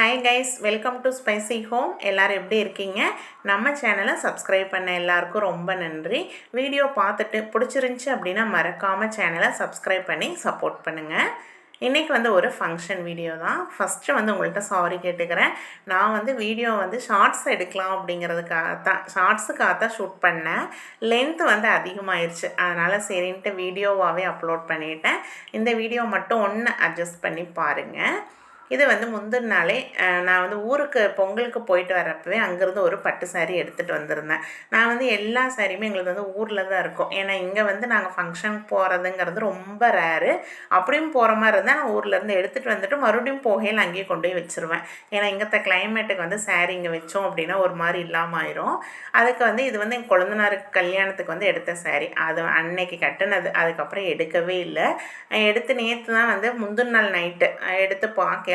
Hi guys welcome to spicy home எல்லாரும் எப்படி இருக்கீங்க? நம்ம சேனலை சப்ஸ்கிரைப் பண்ண எல்லாருக்கும் ரொம்ப நன்றி. வீடியோ பார்த்துட்டு பிடிச்சிருந்துச்சி அப்படின்னா மறக்காமல் சேனலை சப்ஸ்கிரைப் பண்ணி சப்போர்ட் பண்ணுங்கள் இன்றைக்கி வந்து ஒரு ஃபங்க்ஷன் வீடியோ தான். ஃபஸ்ட்டு வந்து உங்கள்கிட்ட சாரி கேட்டுக்கிறேன். நான் வந்து வீடியோ வந்து ஷார்ட்ஸ் எடுக்கலாம் அப்படிங்கிறதுக்காக தான் ஷார்ட்ஸுக்காக தான் ஷூட் பண்ணேன். லென்த் வந்து அதிகமாயிருச்சு. அதனால் சரின்ட்டு வீடியோவாகவே அப்லோட் பண்ணிட்டேன். இந்த வீடியோ மட்டும் ஒன்று அட்ஜஸ்ட் பண்ணி பாருங்கள் இது வந்து முந்தின நாளே நான் வந்து ஊருக்கு பொங்கலுக்கு போயிட்டு வரப்பவே அங்கேருந்து ஒரு பட்டு saree எடுத்துகிட்டு வந்திருந்தேன். நான் வந்து எல்லா சாரியுமே எங்களுக்கு வந்து ஊரில் தான் இருக்கும். ஏன்னா இங்கே வந்து நாங்கள் ஃபங்க்ஷனுக்கு போகிறதுங்கிறது ரொம்ப ரேரு அப்படியும் போகிற மாதிரி இருந்தால் நான் ஊர்லேருந்து எடுத்துகிட்டு வந்துட்டு மறுபடியும் போகையில் அங்கேயே கொண்டு போய் வச்சுருவேன். ஏன்னா இங்கத்த கிளைமேட்டுக்கு வந்து saree இங்கே வச்சோம் அப்படின்னா ஒரு மாதிரி இல்லாமல் ஆயிரும். அதுக்கு வந்து இது வந்து என் குழந்தனாருக்கு கல்யாணத்துக்கு வந்து எடுத்த saree. அது அன்னைக்கு கட்டினது. அதுக்கப்புறம் எடுக்கவே இல்லை. எடுத்து நேற்று தான் வந்து முந்தின நாள் நைட்டு எடுத்து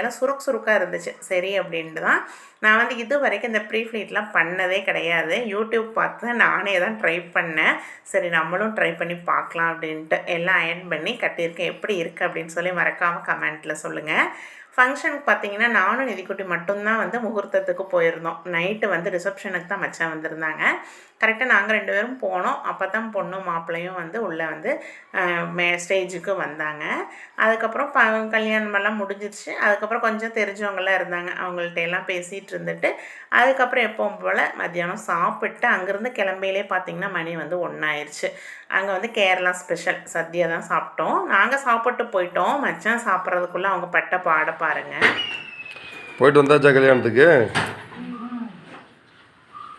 ஏன்னா சுருக் சுருக்காக இருந்துச்சு. சரி அப்படின்ட்டு தான் நான் வந்து இது வரைக்கும் இந்த ப்ரீ ஃப்ளீட்லாம் பண்ணதே கிடையாது. யூடியூப் பார்த்து நானே தான் ட்ரை பண்ணேன். சரி நம்மளும் ட்ரை பண்ணி பார்க்கலாம் அப்படின்ட்டு எல்லாம் அயன் பண்ணி கட்டியிருக்கேன். எப்படி இருக்குது அப்படின்னு சொல்லி மறக்காமல் கமெண்ட்டில் சொல்லுங்கள் ஃபங்க்ஷனுக்கு பார்த்தீங்கன்னா நானும் நிதிக்குட்டி மட்டும்தான் வந்து முகூர்த்தத்துக்கு போயிருந்தோம். நைட்டு வந்து ரிசப்ஷனுக்கு தான் மச்சான் வந்திருந்தாங்க. கரெக்டாக நாங்கள் ரெண்டு பேரும் போனோம். அப்போ தான் பொண்ணும் மாப்பிள்ளையும் வந்து உள்ளே வந்து மே ஸ்டேஜுக்கு வந்தாங்க. அதுக்கப்புறம் ப கல்யாணமெல்லாம் முடிஞ்சிருச்சு. அதுக்கப்புறம் கொஞ்சம் தெரிஞ்சவங்களாம் இருந்தாங்க. அவங்கள்ட்ட எல்லாம் பேசிகிட்டு இருந்துட்டு அதுக்கப்புறம் எப்பவும் போல் மத்தியானம் சாப்பிட்டு அங்கேருந்து கிளம்பையிலே பார்த்திங்கன்னா மணி வந்து ஒன்றாயிருச்சு அங்கே வந்து கேரளா ஸ்பெஷல் சத்யா தான் சாப்பிட்டோம். நாங்கள் சாப்பிட்டு போயிட்டோம். மச்சான் சாப்பிட்றதுக்குள்ளே அவங்க பட்ட பாடப்பா பாருங்கள் போயிட்டு வந்தாச்சா கல்யாணத்துக்கு?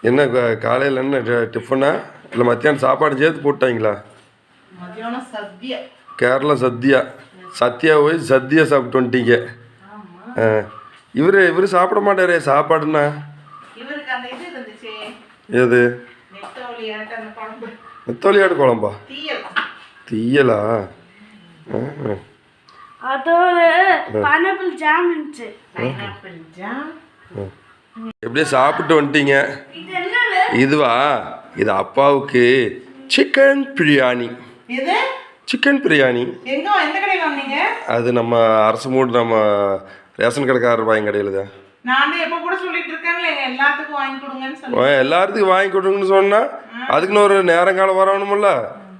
என்ன காலையில் என்ன டி- டிஃபனா? இல்லை மத்தியானம் சாப்பாடு சேர்த்து போட்டாங்களா? கேரளா சத்யா. சத்யா போய் சத்யா சாப்பிட்டு வந்துட்டீங்க. ஆ. இவர் இவர் சாப்பிட மாட்டாரே அந்த குழம்பு. நெத்தோலியாடு குழம்பா? தீயல். ஆ. அதோட பைனாப்பிள் ஜாம் இருந்துச்சு. பைனாப்பிள் ஜாம் எப்படியே சாப்பிட்டு வந்துட்டீங்க? இது என்னது? இதுவா? இது அப்பாவுக்கு சிக்கன் பிரியாணி. இது? சிக்கன் பிரியாணி. அது நம்ம அரசு மூடு நம்ம ரேஷன் கடைக்காரர் வாங்கி கடையில் தான். நான் எப்போ கூட சொல்லிட்டு இருக்கேன்ல எங்க எல்லாத்துக்கும் வாங்கி கொடுங்கன்னு சொன்னால் அதுக்குன்னு ஒரு நேரங்காலம் வரணுமில்ல?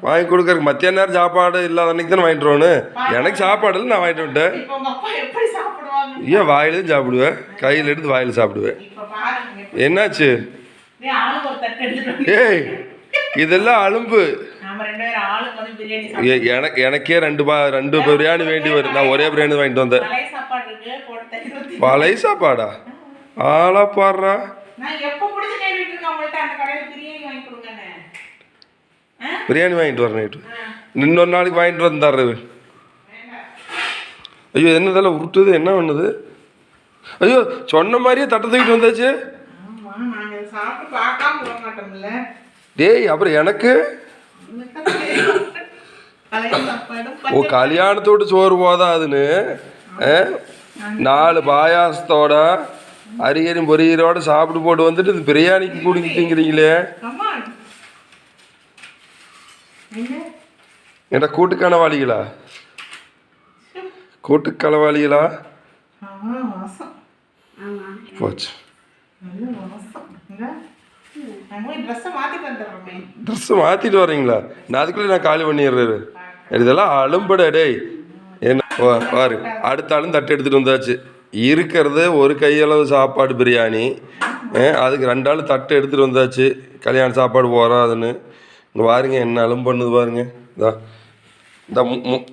வாங்கி கொடுக்கறதுக்கு மத்தியான நேரம் சாப்பாடு இல்லாத அன்னைக்கு தானே வாங்கிட்டு வரணும் எனக்கு சாப்பாடு இல்லை நான் வாங்கிட்டு வந்துட்டேன். ஏன் வாயில சாப்பிடுவேன். கையில் எடுத்து வாயில் சாப்பிடுவேன். என்னாச்சு? ஏய் இதெல்லாம் அலும்பு. எனக்கு எனக்கே ரெண்டு பா ரெண்டு பிரியாணி வேண்டி வரும் நான் ஒரே பிரியாணி வாங்கிட்டு வந்தேன். பழைய சாப்பாடா ஆளா பாடுறா நான் எப்போ பிடிச்சி கேட்டுட்டு இருக்கேன் உங்கள்ட்ட அந்த கடையில் பிரியாணி வாங்கி கொடுங்கன்னு பிரியாணி வாங்கிட்டு வரேன் நைட்டு. இன்னொரு நாளைக்கு வாங்கிட்டு வந்தாரு ஐயோ என்னதெல்லாம் உருட்டுது? என்ன பண்ணுது? ஐயோ சொன்ன மாதிரியே தட்டை தூக்கிட்டு வந்தாச்சு. டேய் அப்புறம் எனக்கு? ஓ கல்யாணத்தோடு சோறு போதாதுன்னு? நாலு பாயாசத்தோட அரியரும் பொரியரோட சாப்பிட்டு போட்டு வந்துட்டு பிரியாணிக்கு குடிக்கிறீங்களே கமான் என்ன என்ன கூட்டுக்கணவாளிகளா கூட்டுக்களவாளிகளா ஆமா வாசம் போச்சு நல்ல வாசம் இல்ல நான் போய் ட்ரெஸ்ஸை மாற்றி வந்துடுறோமே ட்ரெஸ்ஸை மாற்றிட்டு வர்றீங்களா? நான் அதுக்குள்ளே நான் காலி பண்ணிடுறேன். இதெல்லாம் அலும்பட டேய். என்ன? வா- பாரு. அடுத்த ஆளும் தட்டு எடுத்துகிட்டு வந்தாச்சு. இருக்கிறது ஒரு கையளவு சாப்பாடு பிரியாணி. ஆ, அதுக்கு ரெண்டு ஆள் தட்டு எடுத்துகிட்டு வந்தாச்சு. கல்யாண சாப்பாடு போகாதுன்னு இங்கே பாருங்க என்ன அலும்பு பண்ணுது பாருங்க. இதா இந்த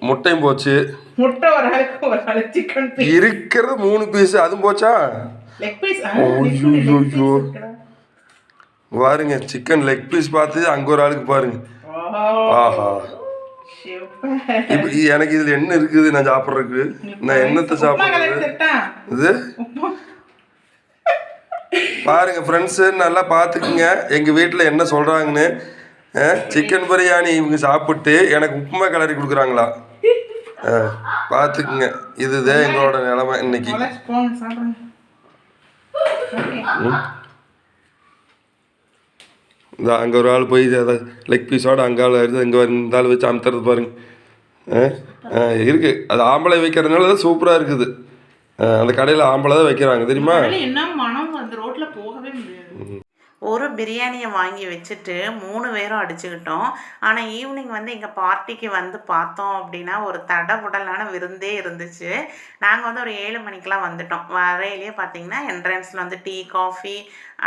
முட்டையும் போச்சு. முட்டை ஒரு ஆளுக்கு ஒரு ஆளு சிக்கன் இருக்கிறது மூணு பீஸ் அதுவும் போச்சா? லெக் பீஸ் ஐயோ. பாருங்க சிக்கன் லெக் பீஸ் பார்த்து அங்கே ஒரு ஆளுக்கு பாருங்க. ஆஹா. எனக்கு இதில் என்ன இருக்குது நான் சாப்பிட்றதுக்கு? நான் என்னத்தை சாப்பிட்றது? இது? பாருங்க ஃப்ரெண்ட்ஸு நல்லா பார்த்துக்குங்க. எங்கள் வீட்டில் என்ன சொல்கிறாங்கன்னு சிக்கன் பிரியாணி இவங்க சாப்பிட்டு எனக்கு உப்புமா கிளறி கொடுக்குறாங்களா? ஆ, பார்த்துக்குங்க. இதுதான் எங்களோட நிலைமை இன்னைக்கு. இந்த அங்கே ஒரு ஆள் போய் அதை லெக் பீஸோட அங்கே ஆள் வருது இங்கே இந்த ஆள் வச்சு அமுத்துறது பாருங்க. ஆ ஆ இருக்குது அது ஆம்பளை வைக்கிறதுனால தான் சூப்பராக இருக்குது. அந்த கடையில் ஆம்பளை தான் வைக்கிறாங்க தெரியுமா? ஒரு பிரியாணியை வாங்கி வச்சுட்டு மூணு பேரும் அடிச்சுக்கிட்டோம். ஆனால் ஈவினிங் வந்து எங்கள் பார்ட்டிக்கு வந்து பார்த்தோம் அப்படின்னா ஒரு தடபுடலான விருந்தே இருந்துச்சு. நாங்கள் வந்து ஒரு ஏழு மணிக்கெலாம் வந்துட்டோம். வரையிலேயே பார்த்தீங்கன்னா என்ட்ரன்ஸில் வந்து டீ காஃபி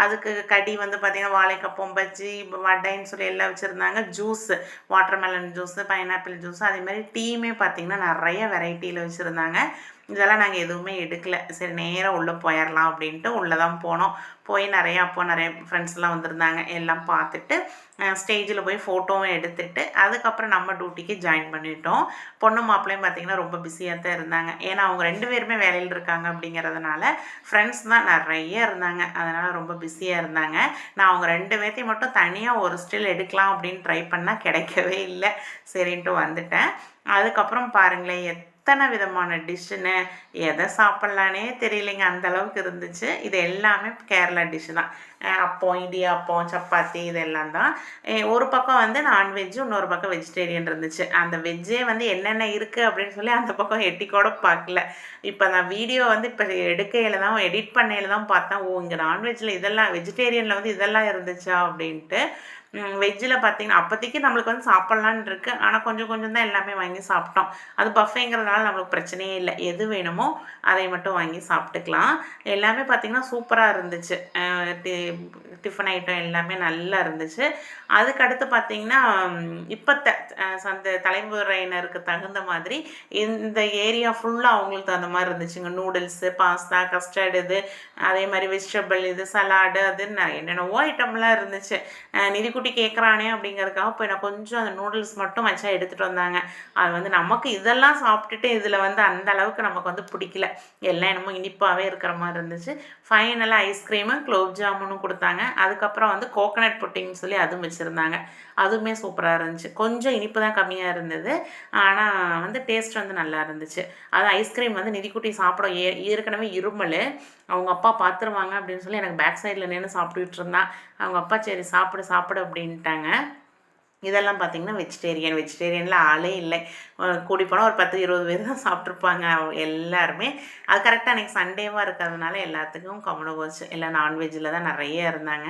அதுக்கு கடி வந்து பார்த்திங்கன்னா வாழைக்கப்பம் பஜ்ஜி வடைன்னு சொல்லி எல்லாம் வச்சுருந்தாங்க. Juice watermelon juice pineapple juice அதே மாதிரி டீயுமே பார்த்திங்கன்னா நிறைய வெரைட்டியில் வச்சுருந்தாங்க. இதெல்லாம் நாங்கள் எதுவுமே எடுக்கல. சரி நேராக உள்ளே போயிடலாம் அப்படின்ட்டு உள்ளே தான் போனோம். போய் நிறையா அப்போ நிறைய ஃப்ரெண்ட்ஸ்லாம் வந்திருந்தாங்க. எல்லாம் பார்த்துட்டு ஸ்டேஜில் போய் ஃபோட்டோவும் எடுத்துட்டு அதுக்கப்புறம் நம்ம டியூட்டிக்கு ஜாயின் பண்ணிட்டோம். பொண்ணு மாப்பிள்ளையும் பார்த்திங்கன்னா ரொம்ப பிஸியாக தான் இருந்தாங்க. ஏன்னா அவங்க ரெண்டு பேருமே வேலையில் இருக்காங்க அப்படிங்கிறதுனால ஃப்ரெண்ட்ஸ் தான் நிறைய இருந்தாங்க. அதனால் ரொம்ப பிஸியாக இருந்தாங்க. நான் அவங்க ரெண்டு பேர்த்தையும் மட்டும் தனியாக ஒரு ஸ்டில் எடுக்கலாம் அப்படின்னு ட்ரை பண்ணால் கிடைக்கவே இல்லை. சரின்ட்டு வந்துட்டேன். அதுக்கப்புறம் பாருங்களேன் எத்தனை விதமான டிஷ்ஷுன்னு எதை சாப்பிட்லானே தெரியலைங்க. அந்த அளவுக்கு இருந்துச்சு. இது எல்லாமே கேரளா டிஷ்ஷு தான். அப்பம் இடியாப்பம் சப்பாத்தி இதெல்லாம் தான். ஒரு பக்கம் வந்து நான்வெஜ்ஜு இன்னொரு பக்கம் வெஜிடேரியன் இருந்துச்சு. அந்த வெஜ்ஜே வந்து என்னென்ன இருக்குது அப்படின்னு சொல்லி அந்த பக்கம் எட்டி கூட பார்க்கல. இப்போ நான் வீடியோ வந்து இப்போ எடுக்கையில் தான் எடிட் பண்ணையில் தான் பார்த்தேன். ஓ இங்கே நான்வெஜ்ஜில் இதெல்லாம் வெஜிடேரியனில் வந்து இதெல்லாம் இருந்துச்சா அப்படின்ட்டு. வெஜ்ஜில் பார்த்தீங்கன்னா அப்போதைக்கு நம்மளுக்கு வந்து சாப்பிட்லான்னு இருக்கு. ஆனால் கொஞ்சம் கொஞ்சம் தான் எல்லாமே வாங்கி சாப்பிட்டோம். அது பஃபேங்கிறதுனால நம்மளுக்கு பிரச்சனையே இல்லை. எது வேணுமோ அதை மட்டும் வாங்கி சாப்பிட்டுக்கலாம். எல்லாமே பார்த்திங்கன்னா சூப்பராக இருந்துச்சு. டி- டிஃபன் ஐட்டம் எல்லாமே நல்லா இருந்துச்சு. அதுக்கடுத்து பார்த்திங்கன்னா இப்போ த அந்த தலைமுறையினருக்கு தகுந்த மாதிரி இந்த ஏரியா ஃபுல்லாக அவங்களுக்கு தகுந்த மாதிரி இருந்துச்சுங்க. நூடுல்ஸு பாஸ்தா கஸ்டர்டு இது அதே மாதிரி வெஜிடபிள் இது சலாடு அது என்னென்னவோ ஐட்டம்லாம் இருந்துச்சு. நிதிக்குட்டி குட்டி கேட்குறானே அப்படிங்கிறதுக்காக போய் நான் கொஞ்சம் அந்த நூடுல்ஸ் மட்டும் வச்சா எடுத்துகிட்டு வந்தாங்க. அது வந்து நமக்கு இதெல்லாம் சாப்பிட்டுட்டு இதில் வந்து அந்த அளவுக்கு நமக்கு வந்து பிடிக்கல. எல்லாம் என்னமோ இனிப்பாகவே இருக்கிற மாதிரி இருந்துச்சு. ஃபைனலாக ஐஸ்கிரீமு குலோப் ஜாமுனும் கொடுத்தாங்க. அதுக்கப்புறம் வந்து கோகனட் புட்டிங்னு சொல்லி அதுவும் வச்சுருந்தாங்க. அதுவுமே சூப்பராக இருந்துச்சு. கொஞ்சம் இனிப்பு தான் கம்மியாக இருந்தது. ஆனால் வந்து டேஸ்ட் வந்து நல்லா இருந்துச்சு. அது ஐஸ்கிரீம் வந்து நிதிக்குட்டி சாப்பிட ஏ ஏற்கனவே இருமல். அவங்க அப்பா பார்த்துருவாங்க அப்படின்னு சொல்லி எனக்கு பேக் சைடில் நின்று சாப்பிட்டுட்டு இருந்தான். அவங்க அப்பா சரி சாப்பிடு சாப்பிடு அப்படின்ட்டாங்க. இதெல்லாம் பார்த்திங்கன்னா வெஜிடேரியன் வெஜிடேரியனில் ஆளே இல்லை. கூடி போனால் ஒரு பத்து இருபது பேர் தான் சாப்பிட்ருப்பாங்க அவங்க எல்லாருமே. அது கரெக்டாக அன்றைக்கி சண்டேவாக இருக்கிறதுனால எல்லாத்துக்கும் கம்முனு போச்சு. எல்லாம் நான்வெஜ்ஜில் தான் நிறைய இருந்தாங்க.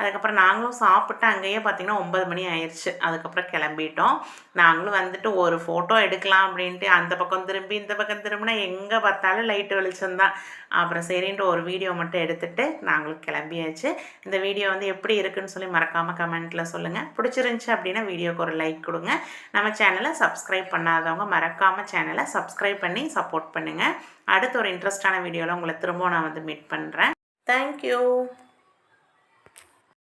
அதுக்கப்புறம் நாங்களும் சாப்பிட்டு அங்கேயே பார்த்தீங்கன்னா ஒம்பது மணி ஆயிடுச்சு. அதுக்கப்புறம் கிளம்பிட்டோம். நாங்களும் வந்துட்டு ஒரு ஃபோட்டோ எடுக்கலாம் அப்படின்ட்டு அந்த பக்கம் திரும்பி இந்த பக்கம் திரும்பினா எங்கே பார்த்தாலும் லைட்டு வெளிச்சம்தான் அப்புறம் சரின்ட்டு ஒரு வீடியோ மட்டும் எடுத்துட்டு நாங்களும் கிளம்பியாச்சு. இந்த வீடியோ வந்து எப்படி இருக்குன்னு சொல்லி மறக்காமல் கமெண்ட்டில் சொல்லுங்கள் பிடிச்சிருந்துச்சி அப்படின்னா வீடியோக்கு ஒரு லைக் கொடுங்க. நம்ம சேனலை சப்ஸ்கிரைப் பண்ணாதவங்க மறக்காமல் சேனலை சப்ஸ்கிரைப் பண்ணி சப்போர்ட் பண்ணுங்கள் அடுத்த ஒரு இன்ட்ரெஸ்டான வீடியோவில் உங்களை திரும்பவும் நான் வந்து மீட் பண்ணுறேன் தேங்க்யூ